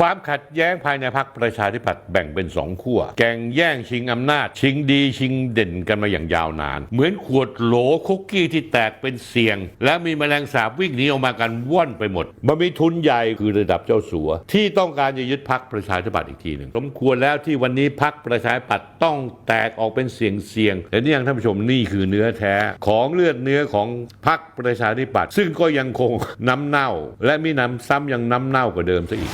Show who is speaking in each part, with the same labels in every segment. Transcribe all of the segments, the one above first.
Speaker 1: ความขัดแย้งภายในพรรคประชาธิปัตย์แบ่งเป็นสองขั้ว แก่งแย่งชิงอำนาจ ชิงดีชิงเด่นกันมาอย่างยาวนาน เหมือนขวดโหลคุกกี้ที่แตกเป็นเสียง และมีแมลงสาบวิ่งหนีออกมากันว่อนไปหมด มันมีทุนใหญ่คือระดับเจ้าสัว ที่ต้องการจะยึดพรรคประชาธิปัตย์อีกทีหนึ่งสมควรแล้วที่วันนี้พรรคประชาธิปัตย์ต้องแตกออกเป็นเสียงเสียงและนี่ยังท่านผู้ชมนี่คือเนื้อแท้ของเลือดเนื้อของพรรคประชาธิปัตย์ซึ่งก็ยังคงน้ำเน่า และมีน้ำซ้ำยังน้ำเน่ากว่าเดิมซะอีก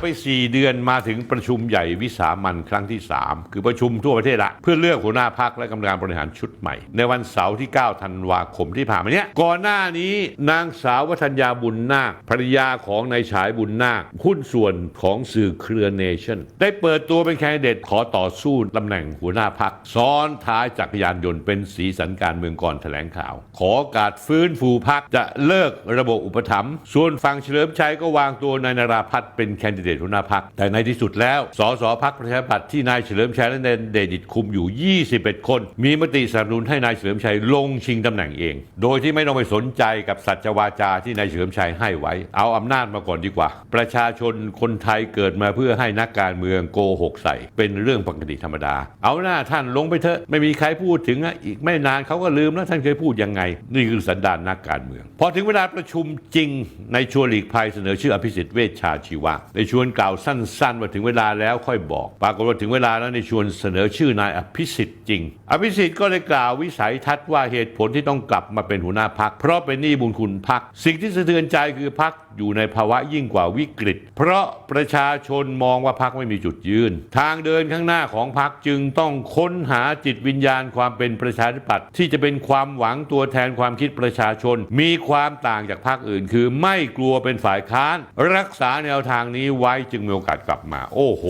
Speaker 1: ไป 4 เดือนมาถึงประชุมใหญ่วิสามันครั้งที่ 3 คือประชุมทั่วประเทศละ เพื่อเลือกหัวหน้าพักและกรรมการบริหารชุดใหม่ ในวันเสาร์ที่ 9 ธันวาคมที่ผ่านมาเนี้ยก่อนหน้านี้นางสาววัฒนยาบุญนาคภรรยาของนายฉายบุญนาคหุ้นส่วนของสื่อเครือเนชั่นได้เปิดตัวเป็นแคนดิเดตขอต่อสู้ตำแหน่งหัวหน้าพักซ้อนท้ายจักรยานยนต์เป็นสีสันการเมืองก่อนแถลงข่าว ขอการฟื้นฟูพักจะเลิกระบบอุปถัมภ์ส่วนฝั่งเฉลิมชัยก็วางตัวนายนาราพัฒน์เป็นแคนดิเดตหัวหน้าพัก แต่ในที่สุดแล้ว สสพักประชาธิปัตย์ที่นายเฉลิมชัยและนายเดดิตคุมอยู่ 21 คน มีมติสนับสนุนให้นายเฉลิมชัยลงชิงตำแหน่งเอง โดยที่ไม่ต้องไปสนใจกับสัจวาจาที่นายเฉลิมชัยให้ไว้ เอาอำนาจมาก่อนดีกว่า ประชาชนคนไทยเกิดมาเพื่อให้นักการเมืองโกหกใส่ เป็นเรื่องปกติธรรมดา เอาหน้าท่านลงไปเถอะไม่มีใครพูดถึงอะอีกไม่นานเขาก็ลืมแล้วท่านเคยพูดยังไง นี่คือสันดานนักการเมือง พอถึงเวลาประชุมจริงในชวนหลีกภัยเสนอชื่ออภิสิทธิ์เวชชาชีวะในชวนกล่าวสั้นๆ ว่าถึงเวลาแล้วค่อยบอก ปรากฏว่าถึงเวลาแล้วในชวนเสนอชื่อนายอภิสิทธิ์จริง อภิสิทธิ์ก็เลยกล่าววิสัยทัศน์ว่าเหตุผลที่ต้องกลับมาเป็นหัวหน้าพัก เพราะเป็นหนี้บุญคุณพัก สิ่งที่สะเทือนใจคือพักอยู่ในภาวะยิ่งกว่าวิกฤต เพราะประชาชนมองว่าพักไม่มีจุดยืน ทางเดินข้างหน้าของพักจึงต้องค้นหาจิตวิญญาณความเป็นประชาธิปัตย์ที่จะเป็นความหวังตัวแทนความคิดประชาชน มีความต่างจากพรรคอื่น คือไม่กลัวเป็นฝ่ายค้าน รักษาแนวทางนี้ไว้จึงมีโอกาสกลับมา โอ้โห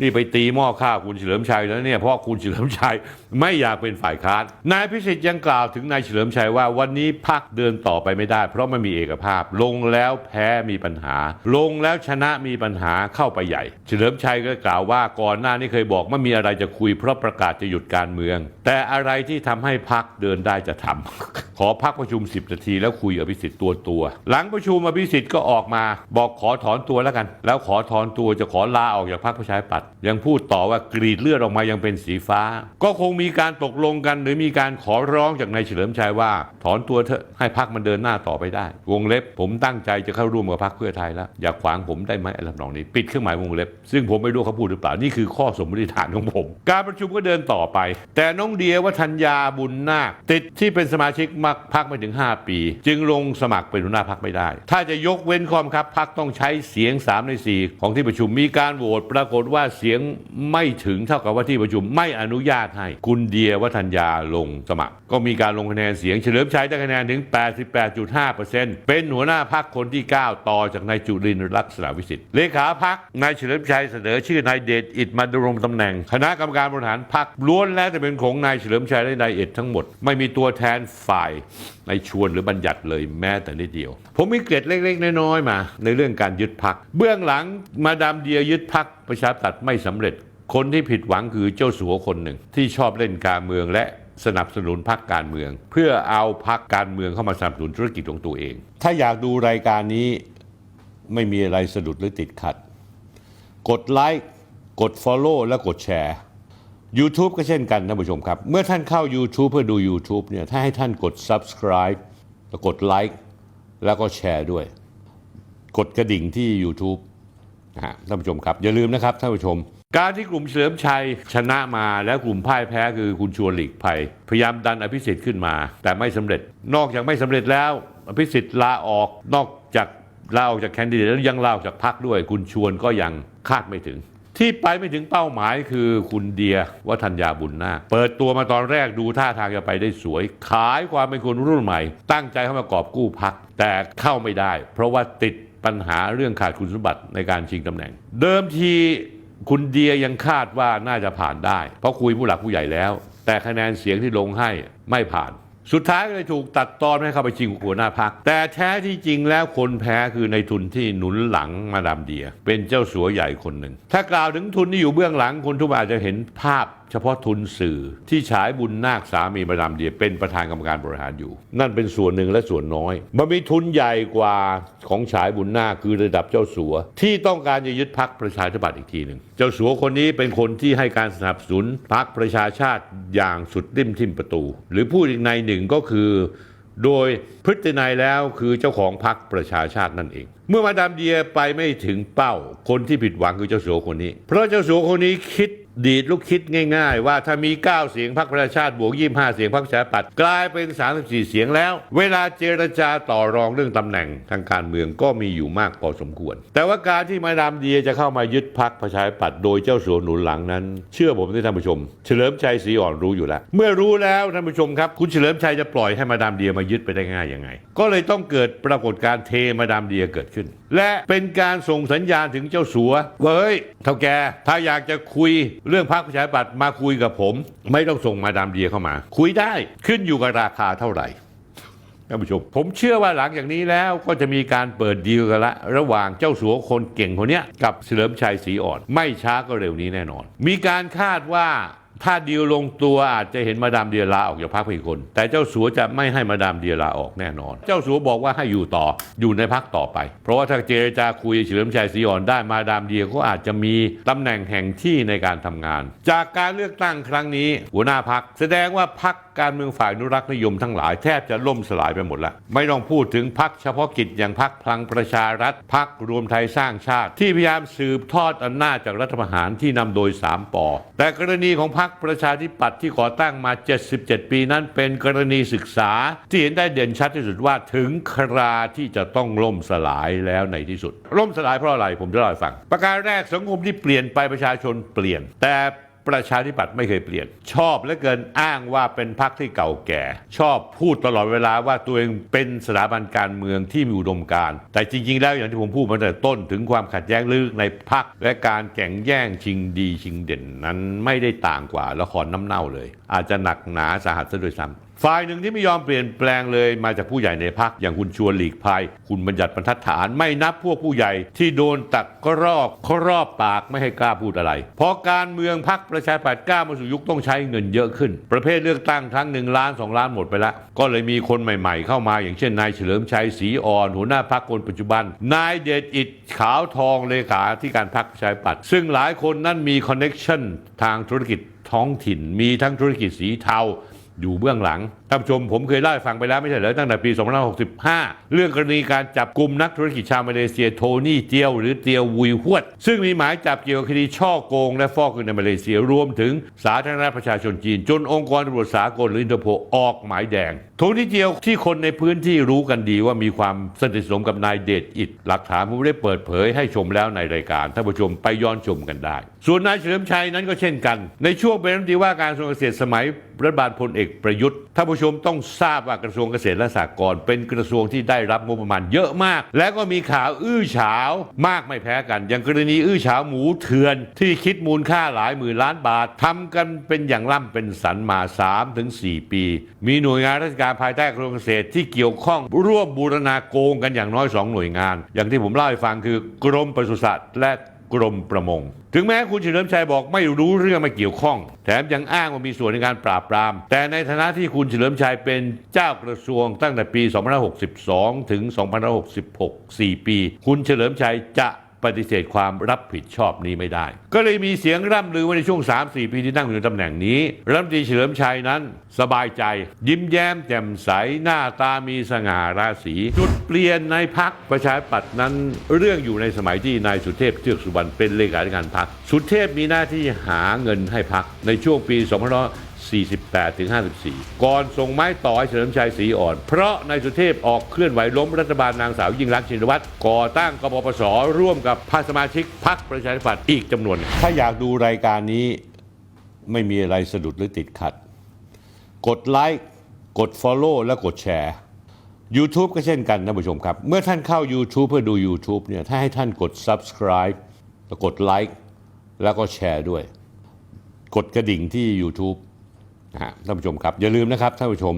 Speaker 1: นี่ไปตีหม้อข้าวคุณเฉลิมชัยแล้วเนี่ยเพราะคุณเฉลิมชัยไม่อยากเป็นฝ่ายค้านนายพิสิทธิ์ยังกล่าวถึงนายเฉลิมชัยว่าวันนี้พักเดินต่อไปไม่ได้ เพราะไม่มีเอกภาพ ลงแล้วแพ้มีปัญหา ลงแล้วชนะมีปัญหาเข้าไปใหญ่ เฉลิมชัยก็กล่าวว่าก่อนหน้านี้เคยบอกไม่มีอะไรจะคุยเพราะประกาศจะหยุดการเมือง แต่อะไรที่ทำให้พักเดินได้จะทำ ขอพักประชุม 10 นาทีแล้วคุยอภิสิทธิ์ตัวตัว หลังประชุมอภิสิทธิ์ก็ออกมาบอกขอถอนตัวแล้วกัน แล้วขอถอนตัวจะขอลาออกจากพรรคประชาธิปัตย์ยังพูดต่อว่ากรีดเลือดออกมายังเป็นสีฟ้า ก็คงมีการตกลงกัน หรือมีการขอร้องจากนายเฉลิมชัยว่า ถอนตัวเถอะให้พรรคมันเดินหน้าต่อไปได้ วงเล็บผมตั้งใจจะเข้าร่วมกับพรรคเพื่อไทยแล้วอย่าขวางผมได้ไหมไอะไรทำนองนี้ปิดเครื่องหมายวงเล็บ ซึ่งผมไม่รู้เขาพูดหรือเปล่านี่คือข้อสมมติฐานของผม การประชุมก็เดินต่อไป แต่น้องเดียวัฒนยาบุญนาคติดที่เป็นสมาชิกมกพักไม่ถึง 5 ปี จึงลงสมัครเป็นหัวหน้าพักไม่ได้ ถ้าจะยกเว้นข้อบังคับพักต้องใช้เสียง 3 ใน 4 ของที่ประชุมมีการโหวตปรากฏว่าเสียงไม่ถึงเท่ากับว่าที่ประชุมไม่อนุญาตให้คุณเดียวัฒนยาลงสมัคร ก็มีการลงคะแนนเสียงเฉลิมชัยได้คะแนนถึง 88.5%เป็นหัวหน้าพักคนที่ 9 ต่อจากนายจุรินทร์ลักษณะวิสิทธิ์เลขาพักนายเฉลิมชัยเสนอชื่อนายเดชอิดมาดำรงตำแหน่ง คณะกรรมการบริหารพักล้วนแล้วแต่เป็นของนายเฉลิมชัยและนายเอ็ดทั้งหมด ไม่มีตัวแทนฝ่ายในชวนหรือบัญญัติเลยแม้แต่นิดเดียว ผมมีเกร็ดเล็ก ๆ น้อยๆมา ในเรื่องการยึดพัก เบื้องหลังมาดามเดียยึดพักประชาธิปัตย์ไม่สำเร็จ คนที่ผิดหวังคือเจ้าสัวคนหนึ่ง ที่ชอบเล่นการเมืองและสนับสนุนพรรคการเมือง เพื่อเอาพรรคการเมืองเข้ามาสนับสนุนธุรกิจของตัวเอง ถ้าอยากดูรายการนี้ไม่มีอะไรสะดุดหรือติดขัด กดไลค์กด Follow และกดแชร์ YouTube ก็เช่นกันท่านผู้ชมครับ เมื่อท่านเข้า YouTube เพื่อดู YouTube เนี่ยถ้าให้ท่านกด Subscribe แล้วกดไลค์แล้วก็แชร์ด้วย กดกระดิ่งที่ YouTube นะฮะท่านผู้ชมครับ อย่าลืมนะครับท่านผู้ชม การที่กลุ่มเฉลิมชัยชนะมาแล้วกลุ่มพ่ายแพ้คือคุณชวนหลีกภัย พยายามดันอภิสิทธิ์ขึ้นมา แต่ไม่สำเร็จ นอกจากไม่สำเร็จแล้ว อภิสิทธิ์ลาออกนอกจากลาออกจากแคนดิเดตแล้วยังลาออกจากพรรคด้วย คุณชวนก็ยังคาดไม่ถึง ที่ไปไม่ถึงเป้าหมายคือคุณเดียวัฒนยาบุญนาเปิดตัวมาตอนแรกดูท่าทางจะไปได้สวย ขายความเป็นคนรุ่นใหม่ ตั้งใจเข้ามากอบกู้พัก แต่เข้าไม่ได้ เพราะว่าติดปัญหาเรื่องขาดคุณสมบัติในการชิงตำแหน่ง เดิมทีคุณเดียยังคาดว่าน่าจะผ่านได้ เพราะคุยผู้หลักผู้ใหญ่แล้ว แต่คะแนนเสียงที่ลงให้ไม่ผ่าน สุดท้ายก็เลยถูกตัดตอนให้เข้าไปชิงหัวหน้าพัก แต่แท้ที่จริงแล้วคนแพ้คือในทุนที่หนุนหลังมาดามเดีย เป็นเจ้าสัวใหญ่คนหนึ่ง ถ้ากล่าวถึงทุนที่อยู่เบื้องหลังคนทุกคนอาจจะเห็นภาพ เฉพาะทุนสื่อที่ฉายบุญนาคสามีมาดามเดียเป็นประธานกรรมการบริหารอยู่ นั่นเป็นส่วนหนึ่งและส่วนน้อย มันมีทุนใหญ่กว่าของฉายบุญนาคคือระดับเจ้าสัว ที่ต้องการจะยึดพักประชาธิปัตย์อีกทีหนึ่งเจ้าสัวคนนี้เป็นคนที่ให้การสนับสนุนพักประชาชาติอย่างสุดริมทิมประตู หรือพูดอีกในหนึ่งก็คือโดยพฤตินัยแล้วคือเจ้าของพรรคประชาชาตินั่นเอง เมื่อมาดามเดียไปไม่ถึงเป้า คนที่ผิดหวังคือเจ้าสัวคนนี้ เพราะเจ้าสัวคนนี้คิด ดีดลูกคิดง่าย ๆ ว่าถ้ามี 9 เสียงพรรคประชาชาติบวก 25 เสียงพรรคประชาธิปัตย์กลายเป็น 34 เสียงแล้ว เวลาเจรจาต่อรองเรื่องตำแหน่งทางการเมืองก็มีอยู่มากพอสมควร แต่ว่าการที่มาดามเดียจะเข้ามายึดพรรคประชาธิปัตย์โดยเจ้าสัวหนุนหลังนั้น เชื่อผมที่ท่านผู้ชม เฉลิมชัยศรีอ่อนรู้อยู่แล้ว เมื่อรู้แล้วท่านผู้ชมครับคุณเฉลิมชัยจะปล่อยให้มาดามเดียมายึดไปได้ง่ายยังไง ก็เลยต้องเกิดปรากฏการณ์เทมาดามเดียเกิดขึ้น และเป็นการส่งสัญญาณถึงเจ้าสัวเฮ้ยเท่าแกถ้าอยากจะคุยเรื่องพรรคประชาธิปัตย์มาคุยกับผม ไม่ต้องส่งมาดามเดียเข้ามา คุยได้ขึ้นอยู่กับราคาเท่าไหร่ท่านผู้ชมผมเชื่อว่าหลังจากนี้แล้วก็จะมีการเปิดดีลกันละ ระหว่างเจ้าสัวคนเก่งคนเนี้ยกับเฉลิมชัยศรีอ่อน ไม่ช้าก็เร็วนี้แน่นอน มีการคาดว่า ถ้าดีลลงตัวอาจจะเห็นมาดามเดียลาออกจากพรรคไปอีกคน แต่เจ้าสัวจะไม่ให้มาดามเดียลาออกแน่นอน เจ้าสัวบอกว่าให้อยู่ต่ออยู่ในพรรคต่อไป เพราะว่าถ้าเจรจาคุยเฉลิมชัยศรีอ่อนได้มาดามเดียก็อาจจะมีตำแหน่งแห่งที่ในการทำงาน จากการเลือกตั้งครั้งนี้ หัวหน้าพักแสดงว่าพักการเมืองฝ่ายอนุรักษ์นิยมทั้งหลายแทบจะล่มสลายไปหมดแล้วไม่ต้องพูดถึงพักเฉพาะกิจอย่างพักพลังประชารัฐพักรวมไทยสร้างชาติ ที่พยายามสืบทอดอำนาจจากรัฐประหารที่นำโดยสามปอแต่กรณีของพัคประชาธิปัตย์ที่ก่อตั้งมา 77 ปีนั้นเป็นกรณีศึกษา ที่เห็นได้เด่นชัดที่สุดว่าถึงคราที่จะต้องล่มสลายแล้วในที่สุด ล่มสลายเพราะอะไรผมจะเล่าให้ฟัง ประการแรกสังคมที่เปลี่ยนไปประชาชนเปลี่ยน แต่ ประชาธิปัตย์ไม่เคยเปลี่ยน ชอบและเกินอ้างว่าเป็นพรรคที่เก่าแก่ ชอบพูดตลอดเวลาว่าตัวเองเป็นสถาบันการเมืองที่มีอุดมการณ์แต่จริง ๆ แล้วอย่างที่ผมพูดมาตั้งแต่ต้นถึงความขัดแย้งลึกในพรรคและการแข่งแย่งชิงดีชิงเด่นนั้นไม่ได้ต่างกว่าละครน้ำเน่าเลย อาจจะหนักหนาสาหัสซะด้วยซ้ำ ฝ่ายหนึ่งที่ไม่ยอมเปลี่ยนแปลงเลยมาจากผู้ใหญ่ในพักอย่างคุณชวนหลีกภัย คุณบัญญัติบรรทัดฐานไม่นับพวกผู้ใหญ่ที่โดนตักกรอบกรอบปากไม่ให้กล้าพูดอะไรเพราะการเมืองพักประชาธิปัตย์กล้ามาสู่ยุคต้องใช้เงินเยอะขึ้น ประเภทเลือกตั้งครั้งหนึ่งล้านสองล้านหมดไปแล้วก็เลยมีคนใหม่ ๆ เข้ามาอย่างเช่นนายเฉลิมชัยศรีอ่อน หัวหน้าพักคนปัจจุบัน นายเดชอิดขาวทองเลขาที่การพักประชาธิปัตย์ซึ่งหลายคนนั้นมีคอนเน็ชันทางธุรกิจท้องถิ่นมีทั้งธุรกิจสีเทา อยู่เบื้องหลังท่านผู้ชมผมเคยเล่าให้ฟังไปแล้วไม่ใช่เหรอตั้งแต่ปี 2565 เรื่องกรณีการจับกลุ่มนักธุรกิจชาวมาเลเซียโทนี่เจียวหรือเตียววุยฮวด ซึ่งมีหมายจับเกี่ยวกับคดีช่อโกง และฟอกเงินในมาเลเซียรวมถึงสาธารณประชาชนจีน จนองค์กรตำรวจสากลหรืออินเตอร์โพออกหมายแดง โทนี่เจียวที่คนในพื้นที่รู้กันดีว่ามีความสนิทสนมกับนายเดชอิดหลักฐานผมได้เปิดเผยให้ชมแล้วในรายการท่านผู้ชมไปย้อนชมกันได้ ส่วนนายเฉลิมชัยนั้นก็เช่นกัน ในช่วงเป็นรัฐมนตรีว่าการกระทรวงเกษตรสมัย รัฐบาลพลเอกประยุทธ์ท่านผู้ชมต้องทราบว่ากระทรวงเกษตรและสหกรณ์เป็นกระทรวงที่ได้รับงบประมาณเยอะมาก และก็มีข่าวอื้อฉาวมากไม่แพ้กัน อย่างกรณีอื้อฉาวหมูเถื่อน ที่คิดมูลค่าหลายหมื่นล้านบาททำกันเป็นอย่างล่ำเป็นสันมา3ถึง4ปี มีหน่วยงานราชการภายใต้กระทรวงเกษตรที่เกี่ยวข้องร่วมบูรณาโกงกันอย่างน้อยสองหน่วยงาน อย่างที่ผมเล่าให้ฟังคือกรมปศุสัตว์และ กรมประมง ถึงแม้คุณเฉลิมชัยบอกไม่รู้เรื่องไม่เกี่ยวข้อง แถมยังอ้างว่ามีส่วนในการปราบปราม แต่ในฐานะที่คุณเฉลิมชัยเป็นเจ้ากระทรวงตั้งแต่ปี 2562 ถึง 2566 4 ปี คุณเฉลิมชัยจะ ปฏิเสธความรับผิดชอบนี้ไม่ได้ ก็เลยมีเสียงร่ำลือว่าในช่วง 3-4 ปีที่นั่งอยู่ในตำแหน่งนี้รัฐมนตรีเฉลิมชัยนั้น สบายใจ ยิ้มแย้มแจ่มใสหน้าตามีสง่าราศี จุดเปลี่ยนในพักประชาธิปัตย์นั้น เรื่องอยู่ในสมัยที่นายสุเทพเทือกสุบรรณเป็นเลขาธิการพักสุเทพมีหน้าที่หาเงินให้พักในช่วงปี 48ถึง54 ก่อนส่งไม้ต่อให้เฉลิมชัยศรีอ่อน เพราะนายสุเทพออกเคลื่อนไหวล้มรัฐบาลนางสาวยิ่งรักชินวัตรก่อตั้งกบปสร่วมกับภาคสมาชิกพรรคประชาธิปัตย์อีกจำนวน ถ้าอยากดูรายการนี้ไม่มีอะไรสะดุดหรือติดขัด กดไลค์กด Follow และกดแชร์ YouTube ก็เช่นกันท่านผู้ชมครับ เมื่อท่านเข้า YouTube เพื่อดู YouTube เนี่ยถ้าให้ท่านกด Subscribe แล้วกดไลค์แล้วก็แชร์ด้วย กดกระดิ่งที่ YouTube ท่านผู้ชมครับอย่าลืมนะครับท่านผู้ชม